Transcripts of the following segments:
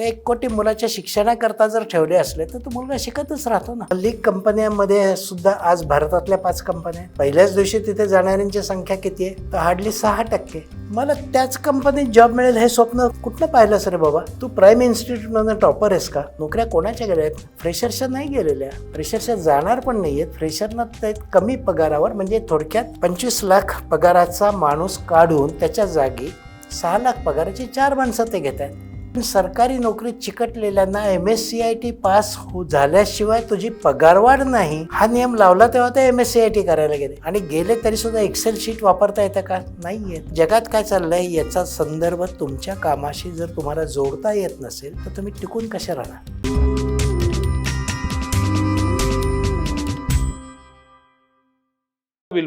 ते एक कोटी मुलाच्या शिक्षणाकरता जर ठेवले असले तर तो मुलगा शिकतच राहतो ना. लीग कंपन्यांमध्ये सुद्धा आज भारतातल्या पाच कंपन्या आहेत. पहिल्याच दिवशी तिथे जाणाऱ्यांची संख्या किती आहे? तर हार्डली सहा टक्के. मला त्याच कंपनीत जॉब मिळेल हे स्वप्न कुठलं पाहिलंस रे बाबा? तू प्राईम इन्स्टिट्यूटमधून टॉपर आहेस का? नोकऱ्या कोणाच्या गेल्या आहेत? फ्रेशरच्या नाही गेलेल्या. फ्रेशरच्या जाणार पण नाही आहेत. फ्रेशरना ते कमी पगारावर म्हणजे थोडक्यात पंचवीस लाख पगाराचा माणूस काढून त्याच्या जागी सहा लाख पगाराची चार माणसं ते घेत आहेत सरकारी नोकरीत चिकटलेल्यांना M S C I T pass हो झाल्याशिवाय तुझी पगारवाढ नाही. हा नियम लावला तेव्हा ते M S C I T करायला गेले. आणि गेले तरी सुद्धा एक्सेल शीट वापरता येतं का? नाही येत जगात काय चाललंय याचा संदर्भ तुमच्या कामाशी जर तुम्हाला जोडता येत नसेल तर तुम्ही टिकून कसे राहणार?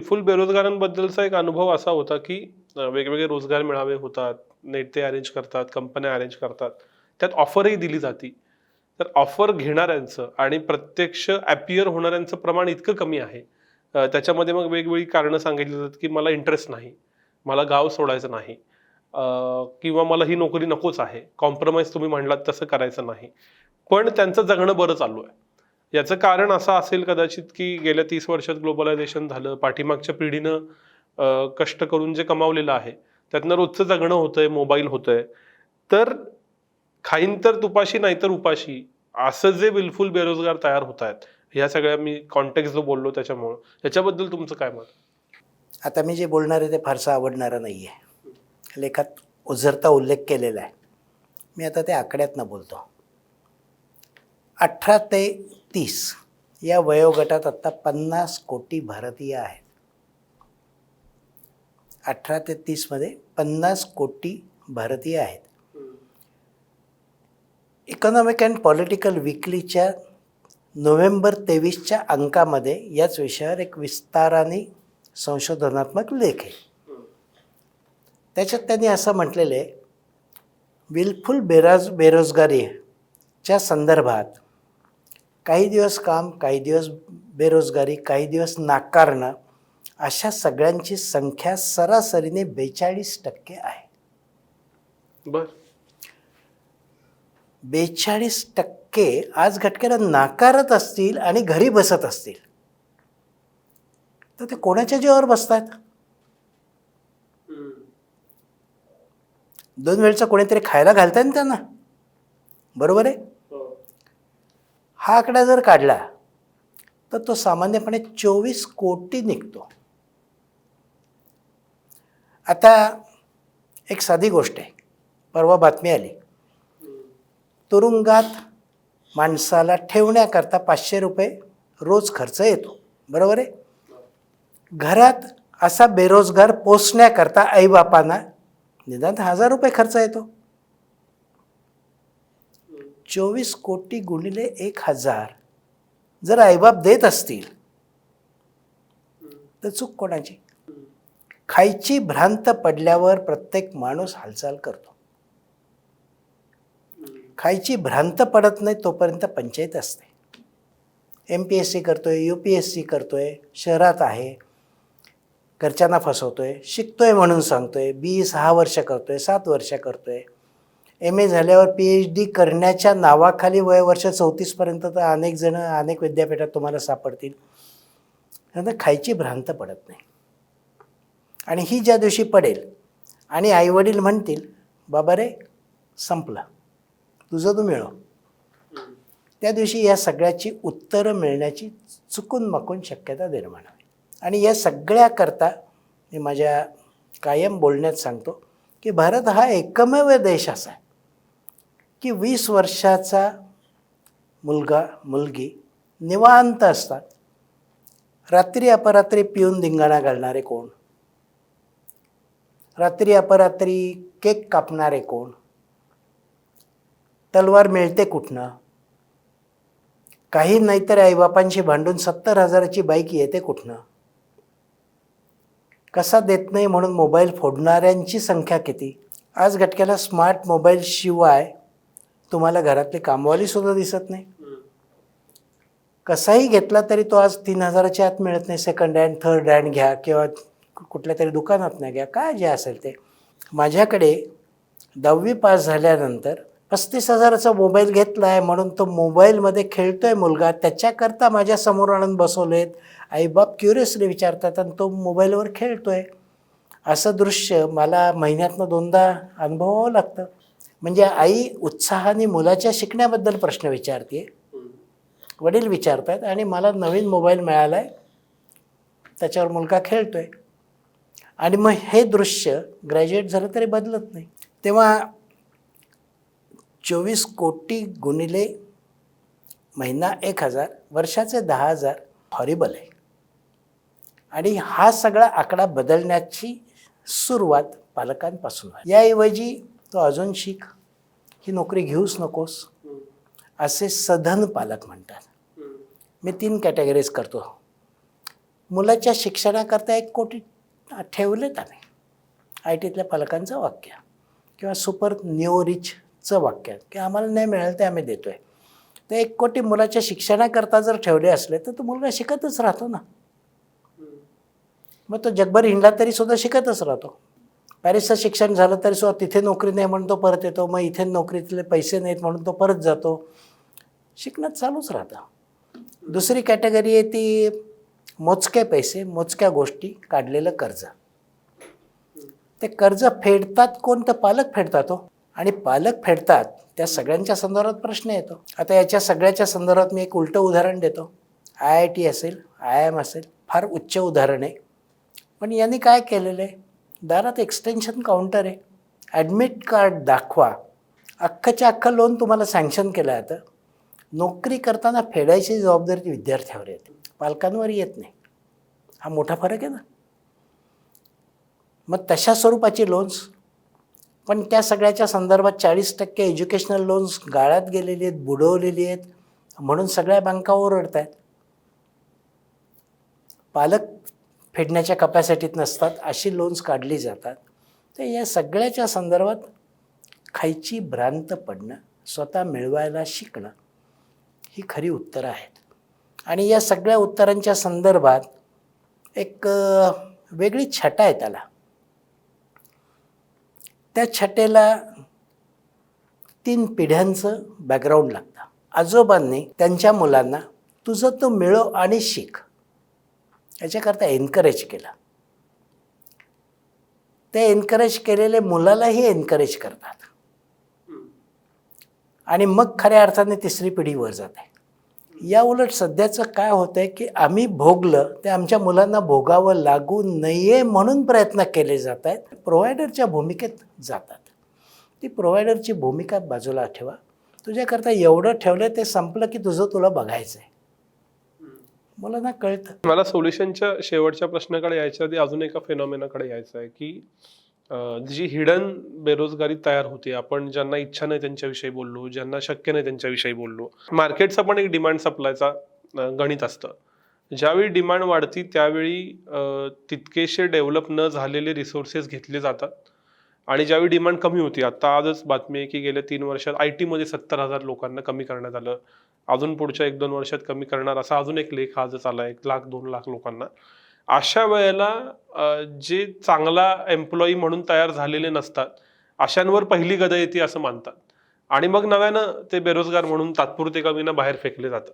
फुल बेरोजगारांबद्दलचा एक अनुभव असा होता की वेगवेगळे रोजगार मेळावे होतात नेट ते अरेंज करतात कंपन्या अरेंज करतात. त्यात ऑफरही दिली जाती. तर ऑफर घेणाऱ्यांचं आणि प्रत्यक्ष ॲपियर होणाऱ्यांचं प्रमाण इतकं कमी आहे. त्याच्यामध्ये मग वेगवेगळी कारणं सांगितली जातात की मला इंटरेस्ट नाही मला गाव सोडायचं नाही किंवा मला ही नोकरी नकोच आहे कॉम्प्रोमाइज तुम्ही म्हणलात तसं करायचं नाही. पण त्यांचं जगणं बरं चालू आहे. याचं कारण असं असेल कदाचित की गेल्या तीस वर्षात ग्लोबलायझेशन झालं पाठीमागच्या पिढीनं कष्ट करून जे कमावलेलं आहे त्यातनं रोजचं जगणं होतंय मोबाईल होतंय. तर खाईन तर तुपाशी नाहीतर उपाशी असं जे विलफुल बेरोजगार तयार होत आहेत ह्या सगळ्या मी कॉन्टेक्ट जो बोललो त्याच्यामुळं. त्याच्याबद्दल तुमचं काय मत? आता मी जे बोलणार आहे ते फारसं आवडणारं नाही आहे लेखात उझरता उल्लेख केलेला आहे. मी आता ते आकड्यातनं बोलतो. अठरा ते तीस या वयोगटात आत्ता पन्नास कोटी भारतीय आहेत. अठरा ते तीसमध्ये पन्नास कोटी भारतीय आहेत. इकॉनॉमिक अँड पॉलिटिकल विकलीच्या नोव्हेंबर तेवीसच्या अंकामध्ये याच विषयावर एक विस्ताराने संशोधनात्मक लेख आहे. त्याच्यात त्यांनी असं म्हटलेलं आहे विलफुल बेराज बेरोजगारीच्या संदर्भात काही दिवस काम काही दिवस बेरोजगारी काही दिवस नाकारणं अशा सगळ्यांची संख्या सरासरीने बेचाळीस टक्के आहे. बर. बेचाळीस टक्के आज घटकेला नाकारत असतील आणि घरी बसत असतील. तर ते कोणाच्या जीवावर बसतात दोन वेळचं कोणीतरी खायला घालताय ना त्यांना? बरोबर आहे? हा आकडा जर काढला तर तो सामान्यपणे चोवीस कोटी निघतो. आता एक साधी गोष्ट आहे. परवा बातमी आली. तुरुंगात माणसाला ठेवण्याकरता पाचशे रुपये रोज खर्च येतो. बरोबर आहे? घरात असा बेरोजगार पोचण्याकरता आईबापांना निदान हजार रुपये खर्च येतो. चोवीस कोटी गुणिले एक हजार. जर आईबाप देत असतील तर चूक कोणाची? खायची भ्रांत पडल्यावर प्रत्येक माणूस हालचाल करतो. खायची भ्रांत पडत नाही तोपर्यंत पंचायत असते. एम पी एस सी करतोय यू पी एस सी करतोय शहरात आहे. घरच्यांना फसवतोय शिकतोय म्हणून सांगतोय बी सहा वर्ष करतोय सात वर्ष करतोय. एम ए झाल्यावर पी एच डी करण्याच्या नावाखाली वय वर्ष चौतीसपर्यंत तर अनेक जण अनेक विद्यापीठात तुम्हाला सापडतील. त्यांना खायची भ्रांत पडत नाही. आणि ही ज्या दिवशी पडेल आणि आईवडील म्हणतील बाबा रे संपलं. तुझं तू मिळव. त्या दिवशी या सगळ्याची उत्तरं मिळण्याची चुकून माकून शक्यता निर्माण होईल. आणि या सगळ्याकरता मी माझ्या कायम बोलण्यात सांगतो की भारत हा एकमेव देश असा आहे. की वीस वर्षाचा मुलगा मुलगी निवांत असतात. रात्री अपरात्री पिऊन धिंगाणा घालणारे कोण? रात्री अपरात्री केक कापणारे कोण? तलवार मिळते कुठनं? काही नाहीतर आईबापांशी भांडून सत्तर हजाराची बाईक येते कुठनं? कसा देत नाही म्हणून मोबाईल फोडणाऱ्यांची संख्या किती? आज घटक्याला स्मार्ट मोबाईलशिवाय तुम्हाला घरातली कामवाली सुद्धा दिसत नाही. कसाही घेतला तरी तो आज तीन हजाराच्या आत मिळत नाही. सेकंड हँड थर्ड हँड घ्या किंवा कुठल्या तरी दुकानात नाही घ्या. काय जे असेल ते. माझ्याकडे दहावी पास झाल्यानंतर पस्तीस हजाराचा मोबाईल घेतला आहे म्हणून तो मोबाईलमध्ये खेळतोय मुलगा. त्याच्याकरता माझ्यासमोर आणून बसवलेत. आईबाप क्युरियसली विचारतात आणि तो मोबाईलवर खेळतोय. असं दृश्य मला महिन्यातनं दोनदा अनुभवावं लागतं. म्हणजे आई उत्साहाने मुलाच्या शिकण्याबद्दल प्रश्न विचारते. वडील विचारतात आणि मला नवीन मोबाईल मिळाला आहे त्याच्यावर मुलगा खेळतो आहे आणि मग हे दृश्य ग्रॅज्युएट झालं तरी बदलत नाही. तेव्हा चोवीस कोटी गुणिले महिना एक हजार वर्षाचे दहा हजार हॉरिबल आहे. आणि हा सगळा आकडा बदलण्याची सुरुवात पालकांपासून याऐवजी तो अजून शिक. ही नोकरी घेऊच नकोस. असे सधन पालक म्हणतात. मी तीन कॅटेगरीज करतो. मुलाच्या शिक्षणाकरता एक कोटी ठेवलेत आम्ही. आय टीतल्या पालकांचं वाक्य किंवा सुपर न्यू रिचचं वाक्य की आम्हाला नाही मिळालं ते आम्ही देतो आहे तर एक कोटी मुलाच्या शिक्षणाकरता जर ठेवले असले तर तो मुलगा शिकतच राहतो ना. मग तो जगभर हिंडला तरी सुद्धा शिकतच राहतो. पॅरिसचं शिक्षण झालं तरी सुद्धा तिथे नोकरी नाही म्हणून तो परत येतो. मग इथे नोकरीतले पैसे नाहीत म्हणून तो परत जातो. शिकणं चालूच राहतं. दुसरी कॅटेगरी आहे ती मोजके पैसे मोजक्या गोष्टी काढलेलं कर्ज. ते कर्ज फेडतात कोण? तर पालक फेडतात हो. आणि पालक फेडतात त्या सगळ्यांच्या संदर्भात प्रश्न येतो. आता याच्या सगळ्याच्या संदर्भात मी एक उलटं उदाहरण देतो. आय आय टी असेल आय एम असेल फार उच्च उदाहरण आहे. पण यांनी काय केलेलं आहे? दारात एक्सटेन्शन काउंटर आहे. ॲडमिट कार्ड दाखवा. अख्खच्या अख्खं लोन तुम्हाला सँक्शन केलं जातं. नोकरी करताना फेडायची जबाबदारी विद्यार्थ्यावर येते. पालकांवर येत नाही. हा मोठा फरक आहे ना? मग तशा स्वरूपाची लोन्स पण त्या सगळ्याच्या संदर्भात चाळीस टक्के एज्युकेशनल लोन्स गाळ्यात गेलेली आहेत बुडवलेली आहेत. म्हणून सगळ्या बँका ओरडत आहेत पालक फेडण्याच्या कपॅसिटीत नसतात अशी लोन्स काढली जातात. तर या सगळ्याच्या संदर्भात खायची भ्रांत पडणं स्वतः मिळवायला शिकणं ही खरी उत्तरं आहेत. आणि या सगळ्या उत्तरांच्या संदर्भात एक वेगळी छटा आहे त्याला. त्या छटेला तीन पिढ्यांचं बॅकग्राऊंड लागतं. आजोबांनी त्यांच्या मुलांना तुझं तू मिळव आणि शिक. याच्याकरता एनकरेज केला. ते एनकरेज केलेले मुलालाही एनकरेज करतात. आणि मग खऱ्या अर्थाने तिसरी पिढी वर जाते. या उलट सध्याचं काय होतं आहे की आम्ही भोगलं ते आमच्या मुलांना भोगावं लागू नये म्हणून प्रयत्न केले जात आहेत प्रोव्हायडरच्या भूमिकेत जातात. ती प्रोव्हायडरची भूमिका बाजूला ठेवा. तुझ्याकरता एवढं ठेवलं ते संपलं की तुझं तुला बघायचं आहे मुलांना कळतं. मला सोल्युशनच्या शेवटच्या प्रश्नाकडे यायच्या आधी अजून एका फेनॉमेनाकडे यायचं आहे की जी हिडन बेरोजगारी तयार होते आपण ज्यांना इच्छा नाही त्यांच्याविषयी बोललो ज्यांना शक्य नाही त्यांच्याविषयी बोललो मार्केटचा पण एक डिमांड सप्लायचा गणित असतं. ज्यावेळी डिमांड वाढती त्यावेळी तितकेसे डेव्हलप न झालेले रिसोर्सेस घेतले जातात. आणि ज्यावेळी डिमांड कमी होती आता आजच बातमी आहे की गेल्या तीन वर्षात आय टीमध्ये सत्तर हजार लोकांना कमी करण्यात आलं. अजून पुढच्या एक दोन वर्षात कमी करणार असा अजून एक लेख आजच आला एक लाख दोन लाख लोकांना. अशा वेळेला जे चांगला एम्प्लॉई म्हणून तयार झालेले नसतात अशांवर पहिली गदा येते असं मानतात. आणि मग नव्यानं ते बेरोजगार म्हणून तात्पुरते कमीना बाहेर फेकले जातात.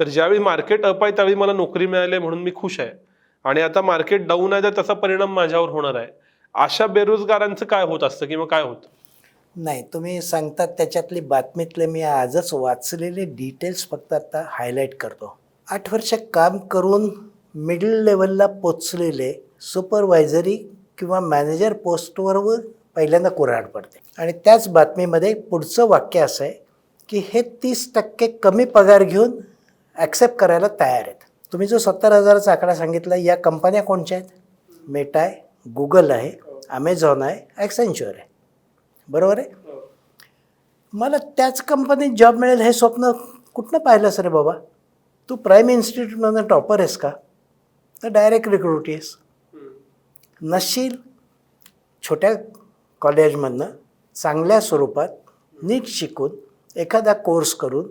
तर ज्यावेळी मार्केट अप आहे त्यावेळी मला नोकरी मिळाली म्हणून मी खुश आहे. आणि आता मार्केट डाऊन आहे तर तसा परिणाम माझ्यावर होणार आहे. अशा बेरोजगारांचं काय होत असतं किंवा काय होतं? नाही तुम्ही सांगतात त्याच्यातली बातमीतले मी आजच वाचलेले डिटेल्स फक्त आता हायलाईट करतो. आठ वर्ष काम करून मिडल लेवलला पोचलेले सुपरवायझरी किंवा मॅनेजर पोस्टवर पहिल्यांदा कुऱ्हाड पडते. आणि त्याच बातमीमध्ये पुढचं वाक्य असं आहे की हे तीस टक्के कमी पगार घेऊन ॲक्सेप्ट करायला तयार आहेत. तुम्ही जो सत्तर हजाराचा आकडा सांगितला या कंपन्या कोणच्या आहेत? मेटा आहे गुगल आहे. ॲमेझॉन आहे ॲक्सेंच्युअर आहे. बरोबर आहे? मला त्याच कंपनीत जॉब मिळेल हे स्वप्न कुठनं पाहिलंस रे बाबा? तू प्राईम इन्स्टिट्यूटमधनं टॉपर आहेस का? तर डायरेक्ट रिक्रूट आहेस. नशील छोट्या कॉलेजमधनं चांगल्या स्वरूपात नीट शिकून एखादा कोर्स करून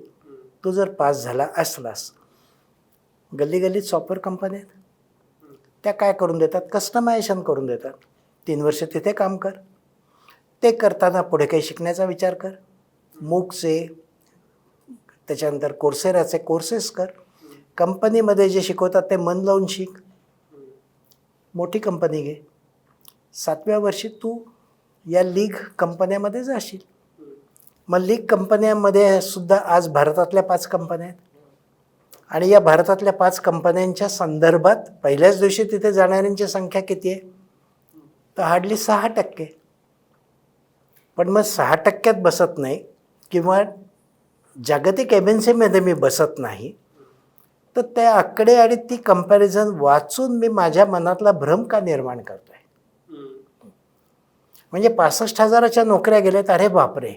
तू जर पास झाला असलास गल्ली गल्लीत सॉफ्टवेअर कंपन्या आहेत. त्या काय करून देतात? कस्टमायझेशन करून देतात. तीन वर्ष तिथे काम कर. ते करताना पुढे काही शिकण्याचा विचार कर. मूकचे त्याच्यानंतर कोर्सेराचे कोर्सेस कर. कंपनीमध्ये जे शिकवतात ते मन लावून शिक. मोठी कंपनी घे. सातव्या वर्षी तू या लीग कंपन्यामध्ये जाशील. मग लीग कंपन्यांमध्ये सुद्धा आज भारतातल्या पाच कंपन्या आहेत. आणि या भारतातल्या पाच कंपन्यांच्या संदर्भात पहिल्याच दिवशी तिथे जाणाऱ्यांची संख्या किती आहे? तर हार्डली सहा टक्के. पण मग सहा टक्क्यात बसत नाही किंवा जागतिक एम एन सीमध्ये मी बसत नाही तर त्या आकडे आणि ती कंपॅरिझन वाचून मी माझ्या मनातला भ्रम का निर्माण करतोय? म्हणजे पासष्ट हजाराच्या नोकऱ्या गेल्यात अरे बापरे.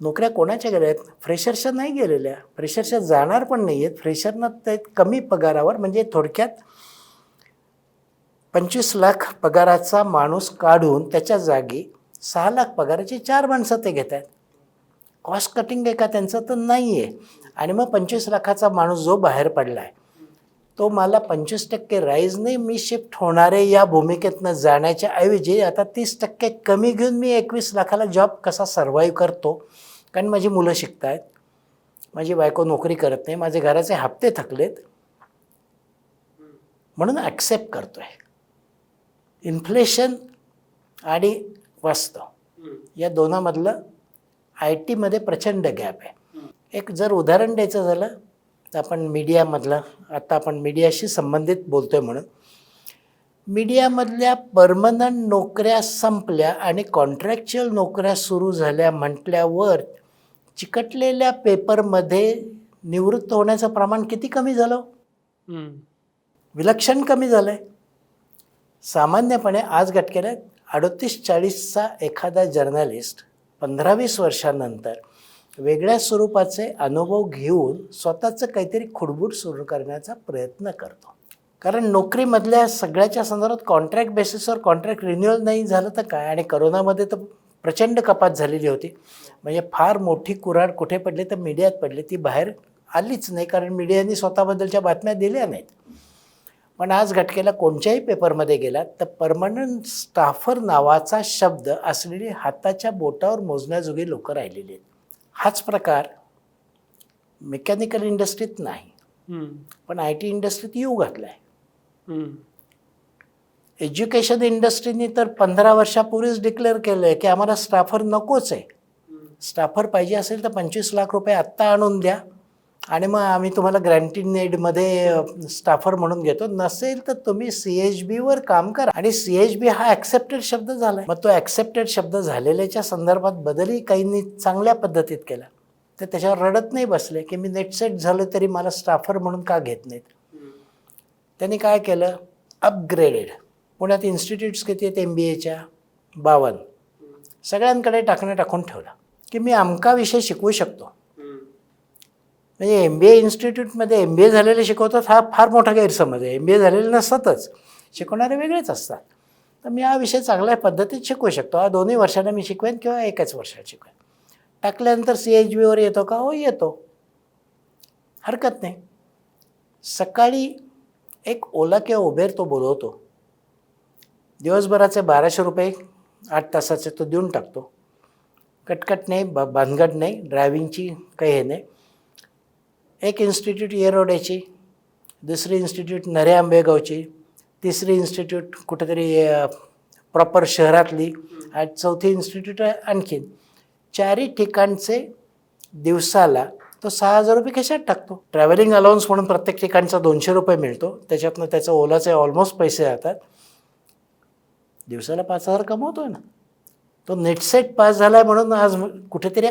नोकऱ्या कोणाच्या गेल्या आहेत फ्रेशरच्या नाही गेलेल्या. फ्रेशरच्या जाणार पण नाही आहेत फ्रेशरना ते कमी पगारावर म्हणजे थोडक्यात पंचवीस लाख पगाराचा माणूस काढून त्याच्या जागी सहा लाख पगाराची चार माणसं ते घेत आहेत कॉस्ट कटिंग आहे का त्यांचं? तर नाही आहे आणि मग पंचवीस लाखाचा माणूस जो बाहेर पडला आहे तो मला पंचवीस टक्के राईज नाही मी शिफ्ट होणारे या भूमिकेतनं जाण्याच्या ऐवजी आता तीस टक्के कमी घेऊन मी एकवीस लाखाला जॉब कसा सर्वाईव्ह करतो? कारण माझी मुलं शिकत आहेत माझी बायको नोकरी करत नाही. माझे घराचे हप्ते थकलेत. म्हणून ॲक्सेप्ट करतो आहे इन्फ्लेशन आणि वास्तव या दोनामधलं आय टीमध्ये प्रचंड गॅप आहे. एक जर उदाहरण द्यायचं झालं तर आपण मीडियामधलं आता आपण मीडियाशी संबंधित बोलतो आहे म्हणून. मीडियामधल्या परमनंट नोकऱ्या संपल्या आणि कॉन्ट्रॅक्च्युअल नोकऱ्या सुरू झाल्या म्हटल्यावर चिकटलेल्या पेपरमध्ये निवृत्त होण्याचं प्रमाण किती कमी झालं? विलक्षण कमी झालं आहे सामान्यपणे आज घटकेला अडोतीस चाळीसचा एखादा जर्नलिस्ट पंधरा वीस वर्षानंतर वेगळ्या स्वरूपाचे अनुभव घेऊन स्वतःचं काहीतरी खुडबुड सुरू करण्याचा प्रयत्न करतो. कारण नोकरीमधल्या सगळ्याच्या संदर्भात कॉन्ट्रॅक्ट बेसिसवर कॉन्ट्रॅक्ट रिन्युअल नाही झालं तर काय? आणि करोनामध्ये तर प्रचंड कपात झालेली होती. म्हणजे फार मोठी कुऱ्हाड कुठे पडली तर मीडियात पडली ती बाहेर आलीच नाही. कारण मीडियाने स्वतःबद्दलच्या बातम्या दिल्या नाहीत. पण आज घटकेला कोणत्याही पेपरमध्ये गेलात तर परमनंट स्टाफर नावाचा शब्द असलेली हाताच्या बोटावर मोजण्याजोगी लोकं राहिलेली आहेत. हाच प्रकार मेकॅनिकल इंडस्ट्रीत नाही. पण आय टी इंडस्ट्रीत येऊ घातला आहे एज्युकेशन इंडस्ट्रीने तर पंधरा वर्षापूर्वीच डिक्लेअर केलं आहे की आम्हाला स्टाफर नकोच आहे. स्टाफर पाहिजे असेल तर पंचवीस लाख रुपये आत्ता आणून द्या. आणि मग आम्ही तुम्हाला ग्रँटीड नेडमध्ये स्टाफर म्हणून घेतो. नसेल तर तुम्ही सी एच बीवर काम करा. आणि सी एच बी हा ॲक्सेप्टेड शब्द झाला मग तो ॲक्सेप्टेड शब्द झालेल्याच्या संदर्भात बदलही काहींनी चांगल्या पद्धतीत केला. तर त्याच्यावर रडत नाही बसले की मी नेटसेट झालं तरी मला स्टाफर म्हणून का घेत नाहीत? त्यांनी काय केलं? अपग्रेडेड पुण्यात इन्स्टिट्यूट्स किती आहेत? एम बी एच्या बावन्न. सगळ्यांकडे टाकणं टाकून ठेवलं. की मी अमका विषय शिकवू शकतो. म्हणजे एम बी ए इन्स्टिट्यूटमध्ये एम बी ए झालेले शिकवतात हा फार मोठा गैरसमज आहे. एम बी ए झालेले नसतातच. शिकवणारे वेगळेच असतात. तर मी हा विषय चांगल्या पद्धतीत शिकवू शकतो. हा दोन्ही वर्षांना मी शिकवेन किंवा एकाच वर्षात शिकवेन. टाकल्यानंतर सी एच बीवर येतो का? हो येतो. हरकत नाही. सकाळी एक ओला किंवा उबेर तो बोलवतो. दिवसभराचे बाराशे रुपये आठ तासाचे तो देऊन टाकतो. कटकट नाही ब भानगड नाही ड्रायव्हिंगची काही हे नाही. एक इन्स्टिट्यूट येरोड्याची दुसरी इन्स्टिट्यूट नरे आंबेगावची तिसरी इन्स्टिट्यूट कुठेतरी प्रॉपर शहरातली आणि चौथी इन्स्टिट्यूट आहे आणखीन. चारही ठिकाणचे दिवसाला तो सहा हजार रुपये कशात टाकतो. ट्रॅव्हलिंग अलाउन्स म्हणून प्रत्येक ठिकाणचा दोनशे रुपये मिळतो. त्याच्यातनं त्याचं ओलाचे ऑलमोस्ट पैसे जातात दिवसाला पाच हजार कमवतो आहे ना. तो नेटसेट पास झाला आहे म्हणून आज कुठेतरी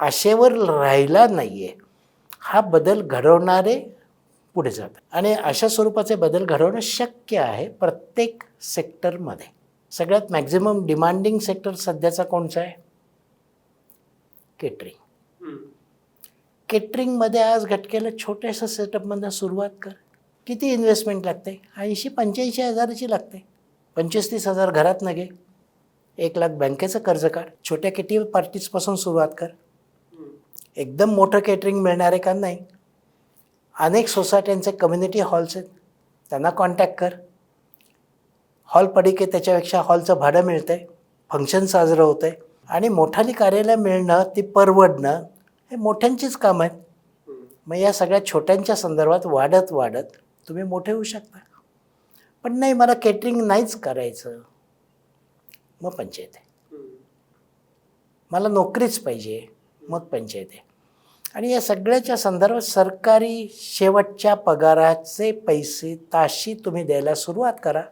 आशेवर राहिला नाही आहे हा बदल घडवणारे पुढे जातात. आणि अशा स्वरूपाचे बदल घडवणं शक्य आहे प्रत्येक सेक्टरमध्ये. सगळ्यात मॅक्झिमम डिमांडिंग सेक्टर सध्याचा कोणचा आहे? केटरिंग केटरिंगमध्ये आज घटकेला छोट्याशा सेटअपमधनं सुरुवात कर. किती इन्व्हेस्टमेंट लागते? ऐंशी पंच्याऐंशी हजाराची लागते. पंचवीस तीस हजार घरात न घे एक लाख बँकेचं कर्ज काढ. छोट्या किटी पार्टीजपासून सुरुवात कर. एकदम मोठं केटरिंग मिळणार आहे का? नाही. अनेक सोसायट्यांचे कम्युनिटी हॉल्स आहेत. त्यांना कॉन्टॅक्ट कर. हॉल पडी की त्याच्यापेक्षा हॉलचं भाडं मिळतं आहे फंक्शन साजरं होतं आहे आणि मोठाली कार्यालय मिळणं ती परवडणं हे मोठ्यांचीच कामं आहेत. मग या सगळ्या छोट्यांच्या संदर्भात वाढत वाढत तुम्ही मोठे होऊ शकता. पण नाही मला केटरिंग नाहीच करायचं. मग पंचायत आहे. मला नोकरीच पाहिजे. मग पंचायत आहे. आणि या सगळ्याच्या संदर्भात सरकारी शेवटच्या पगाराचे पैसे ताशी तुम्ही द्यायला सुरुवात करा.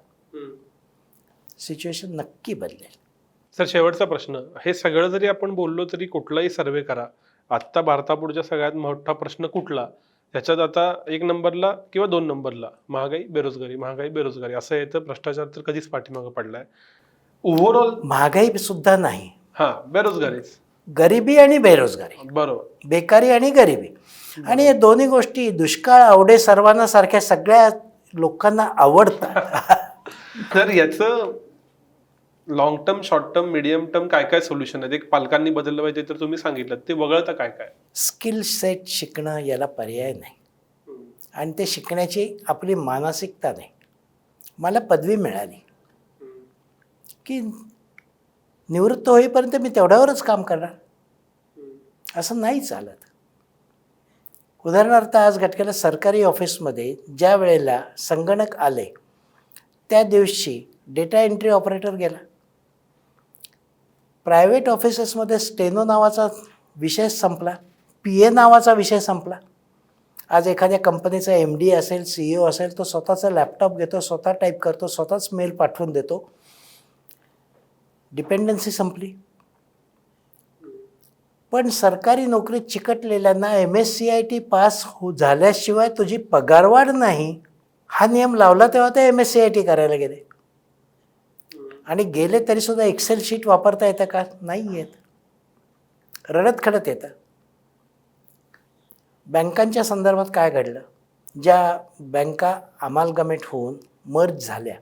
सिच्युएशन नक्की बदलेल. सर शेवटचा प्रश्न. हे सगळं जरी आपण बोललो तरी कुठलाही सर्वे करा. आत्ता भारतापुढच्या सगळ्यात मोठा प्रश्न कुठला? त्याच्यात आता एक नंबरला किंवा दोन नंबरला? महागाई बेरोजगारी महागाई बेरोजगारी असं येतं भ्रष्टाचार तर कधीच पाठीमागं पडलाय. ओव्हरऑल महागाई सुद्धा नाही. हा बेरोजगारीच. गरिबी आणि बेरोजगारी. बरोबर. बेकारी आणि गरिबी. आणि या दोन्ही गोष्टी दुष्काळ आवडे सर्वांना सारख्या सगळ्या लोकांना आवडतात. तर याचं long term short term medium term काय काय सोल्युशन आहेत? एक पालकांनी बदललं पाहिजे तर तुम्ही सांगितलं. ते वगळता काय काय? स्किल सेट शिकणं याला पर्याय नाही. आणि ते शिकण्याची आपली मानसिकता नाही. मला पदवी मिळाली. की निवृत्त होईपर्यंत मी तेवढ्यावरच काम करणार. असं नाही चालत. उदाहरणार्थ आज घटकेला सरकारी ऑफिसमध्ये ज्या वेळेला संगणक आले त्या दिवशी डेटा एंट्री ऑपरेटर गेला. प्रायव्हेट ऑफिसेसमध्ये स्टेनो नावाचा विषय संपला. पी ए नावाचा विषय संपला. आज एखाद्या कंपनीचा एम डी असेल सी ओ असेल तो स्वतःचा लॅपटॉप घेतो स्वतः टाईप करतो स्वतःच मेल पाठवून देतो. डिपेंडन्सी संपली. पण सरकारी नोकरीत चिकटलेल्यांना M S C I T pass हो झाल्याशिवाय तुझी पगारवाढ नाही हा नियम लावला तेव्हा ते M S C I T करायला गेले. आणि गेले तरीसुद्धा एक्सेल शीट वापरता येतं का? नाही येत. रडत खडत येतं. बँकांच्या संदर्भात काय घडलं? ज्या बँका अमालगमेट होऊन मर्ज झाल्या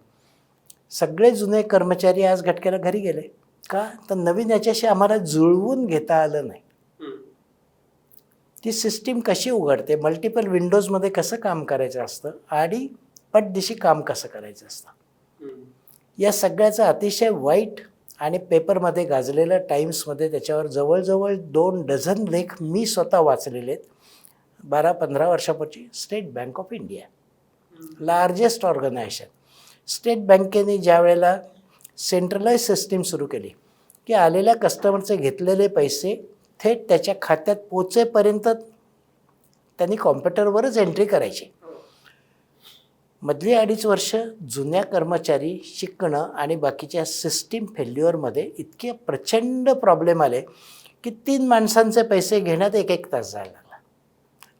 सगळे जुने कर्मचारी आज घटकेला घरी गेले. का? तर नवीन याच्याशी आम्हाला जुळवून घेता आलं नाही. ती सिस्टीम कशी उघडते? मल्टिपल विंडोजमध्ये कसं काम करायचं असतं? आणि पटदिशी काम कसं करायचं असतं? या सगळ्याचं अतिशय वाईट आणि पेपरमध्ये गाजलेलं टाइम्समध्ये त्याच्यावर जवळजवळ दोन डझन लेख मी स्वतः वाचलेले आहेत. बारा पंधरा वर्षापूर्वी state bank of India. Largest organisation state बँकेने ज्या वेळेला सेंट्रलाइज सिस्टीम सुरू केली की आलेल्या कस्टमरचे घेतलेले पैसे थेट त्याच्या खात्यात पोचेपर्यंत त्यांनी कॉम्प्युटरवरच एंट्री करायची. मधली अडीच वर्ष जुन्या कर्मचारी शिकणं आणि बाकीच्या सिस्टीम फेल्युअरमध्ये इतके प्रचंड प्रॉब्लेम आले की तीन माणसांचे पैसे घेण्यात एक एक तास जायला लागला.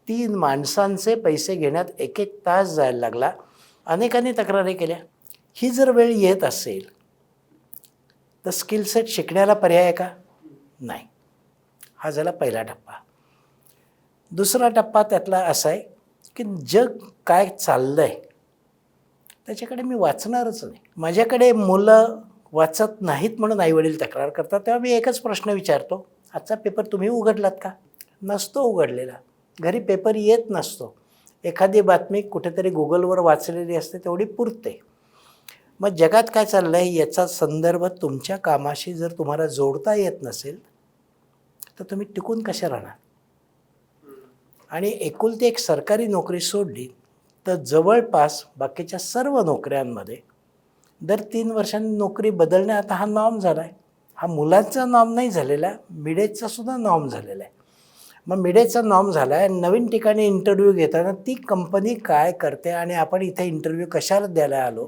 तीन माणसांचे पैसे घेण्यात एक एक तास जायला लागला. अनेकांनी तक्रारी केल्या. ही जर वेळ येत असेल तर स्किल सेट शिकण्याला पर्याय आहे का? नाही. हा झाला पहिला टप्पा. दुसरा टप्पा त्यातला असा आहे की जग काय चाललं आहे त्याच्याकडे मी वाचणारच नाही. माझ्याकडे मुलं वाचत नाहीत म्हणून आईवडील तक्रार करतात तेव्हा मी एकच प्रश्न विचारतो आजचा पेपर तुम्ही उघडलात का? नसतो उघडलेला. घरी पेपर येत नसतो. एखादी बातमी कुठेतरी गुगलवर वाचलेली असते तेवढी पुरते. मग जगात काय चाललं आहे याचा संदर्भ तुमच्या कामाशी जर तुम्हाला जोडता येत नसेल तर तुम्ही टिकून कशा राहणार? आणि एकुलती एक सरकारी नोकरी सोडली तर जवळपास बाकीच्या सर्व नोकऱ्यांमध्ये दर तीन वर्षांनी नोकरी बदलणे आता हा नॉम झाला आहे हा मुलांचा नॉम नाही झालेला मिडेजचा सुद्धा नॉम झालेला आहे. मग मिडेजचा नॉम झाला आहे नवीन ठिकाणी इंटरव्ह्यू घेताना ती कंपनी काय करते आणि आपण इथे इंटरव्ह्यू कशाला द्यायला आलो?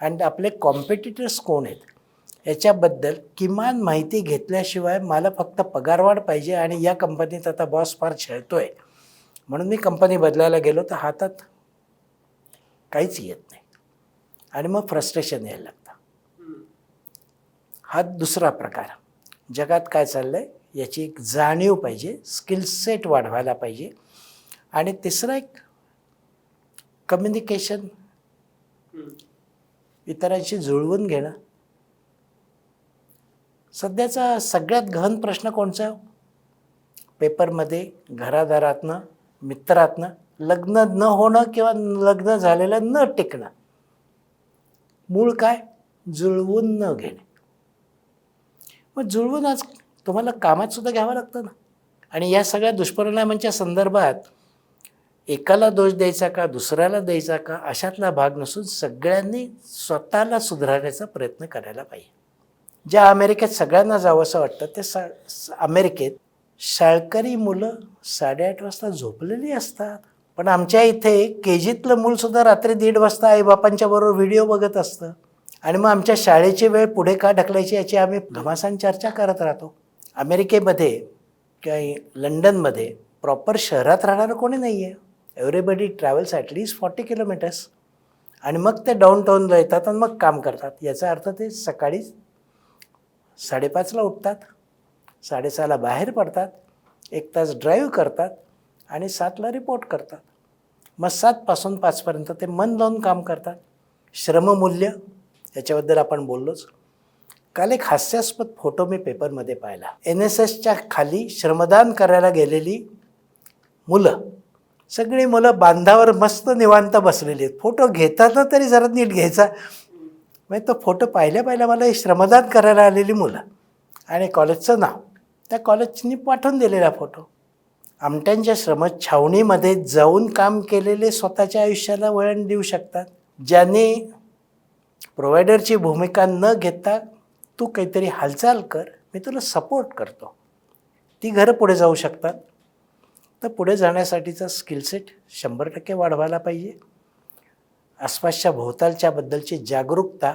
आणि आपले कॉम्पिटिटर्स कोण आहेत? याच्याबद्दल किमान माहिती घेतल्याशिवाय मला फक्त पगारवाढ पाहिजे आणि या कंपनीत आता बॉस फार छळतोय. म्हणून मी कंपनी बदलायला गेलो तर हातात काहीच येत नाही. आणि मग फ्रस्ट्रेशन यायला लागतं. हा दुसरा प्रकार. जगात काय चाललं आहे याची एक जाणीव पाहिजे स्किल सेट वाढवायला पाहिजे. आणि तिसरा एक कम्युनिकेशन इतरांशी जुळवून घेणं? सध्याचा सगळ्यात गहन प्रश्न कोणचा आहे? पेपरमध्ये घरादारातनं मित्रातनं लग्न न होणं किंवा लग्न झालेलं न टिकणं. मूळ काय? जुळवून न घेणे. मग जुळवून आज तुम्हाला कामात सुद्धा घ्यावं लागतं ना. आणि या सगळ्या दुष्परिणामांच्या संदर्भात एकाला दोष द्यायचा का दुसऱ्याला द्यायचा का अशातला भाग नसून सगळ्यांनी स्वतःला सुधारण्याचा प्रयत्न करायला पाहिजे. ज्या अमेरिकेत सगळ्यांना जावंसं वाटतं ते सा अमेरिकेत शाळकरी मुलं साडेआठ वाजता झोपलेली असतात. पण आमच्या इथे के जीतलं मूलसुद्धा रात्री दीड वाजता आईबापांच्या बरोबर व्हिडिओ बघत असतं. आणि मग आमच्या शाळेची वेळ पुढे का ढकलायची याची आम्ही घमासान चर्चा करत राहतो. अमेरिकेमध्ये किंवा लंडनमध्ये प्रॉपर शहरात राहणारं कोणी नाही आहे everybody travels at least forty kilometres आणि मग ते डाऊन टाऊनला येतात आणि मग काम करतात. याचा अर्थ ते सकाळी साडेपाचला उठतात साडेसहाला बाहेर पडतात एक तास ड्राईव्ह करतात आणि सातला रिपोर्ट करतात. मग सातपासून पाचपर्यंत ते मन लावून काम करतात. श्रममूल्य याच्याबद्दल आपण बोललोच. काल एक हास्यास्पद फोटो मी पेपरमध्ये पाहिला. एन एस एसच्या खाली श्रमदान करायला गेलेली मुलं सगळी मुलं बांधावर मस्त निवांत बसलेली आहेत. फोटो घेताना तरी जरा नीट घ्यायचा. म्हणजे तो फोटो पाहिल्या पाहिल्या मला हे श्रमदान करायला आलेली मुलं आणि कॉलेजचं नाव. त्या कॉलेजनी पाठवून दिलेला फोटो. आमट्यांच्या श्रमछावणीमध्ये जाऊन काम केलेले स्वतःच्या आयुष्याला वळण देऊ शकतात. ज्यांनी प्रोव्हायडरची भूमिका न घेता तू काहीतरी हालचाल कर मी तुला सपोर्ट करतो. ती घरं पुढे जाऊ शकतात. तर पुढे जाण्यासाठीचा स्किलसेट शंभर टक्के वाढवायला पाहिजे. आसपासच्या भोवतालच्याबद्दलची जागरूकता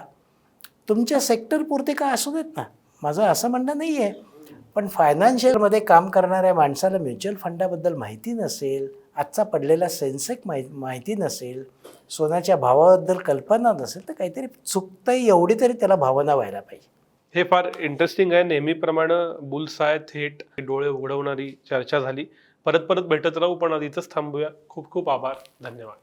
तुमच्या सेक्टरपुरते का असू देत ना? माझं असं म्हणणं नाही आहे पण फायनान्शियलमध्ये काम करणाऱ्या माणसाला म्युच्युअल फंडाबद्दल माहिती नसेल आजचा पडलेला सेन्सेक माहि माहिती नसेल सोन्याच्या भावाबद्दल कल्पना नसेल तर काहीतरी चुकतंही एवढी तरी त्याला भावना व्हायला पाहिजे. हे फार इंटरेस्टिंग आहे. नेहमीप्रमाणे बुल्स आहे थेट डोळे उघडवणारी चर्चा झाली. परत परत भेटत राहू पण आधीच इथंच थांबूया. खूप खूप आभार. धन्यवाद.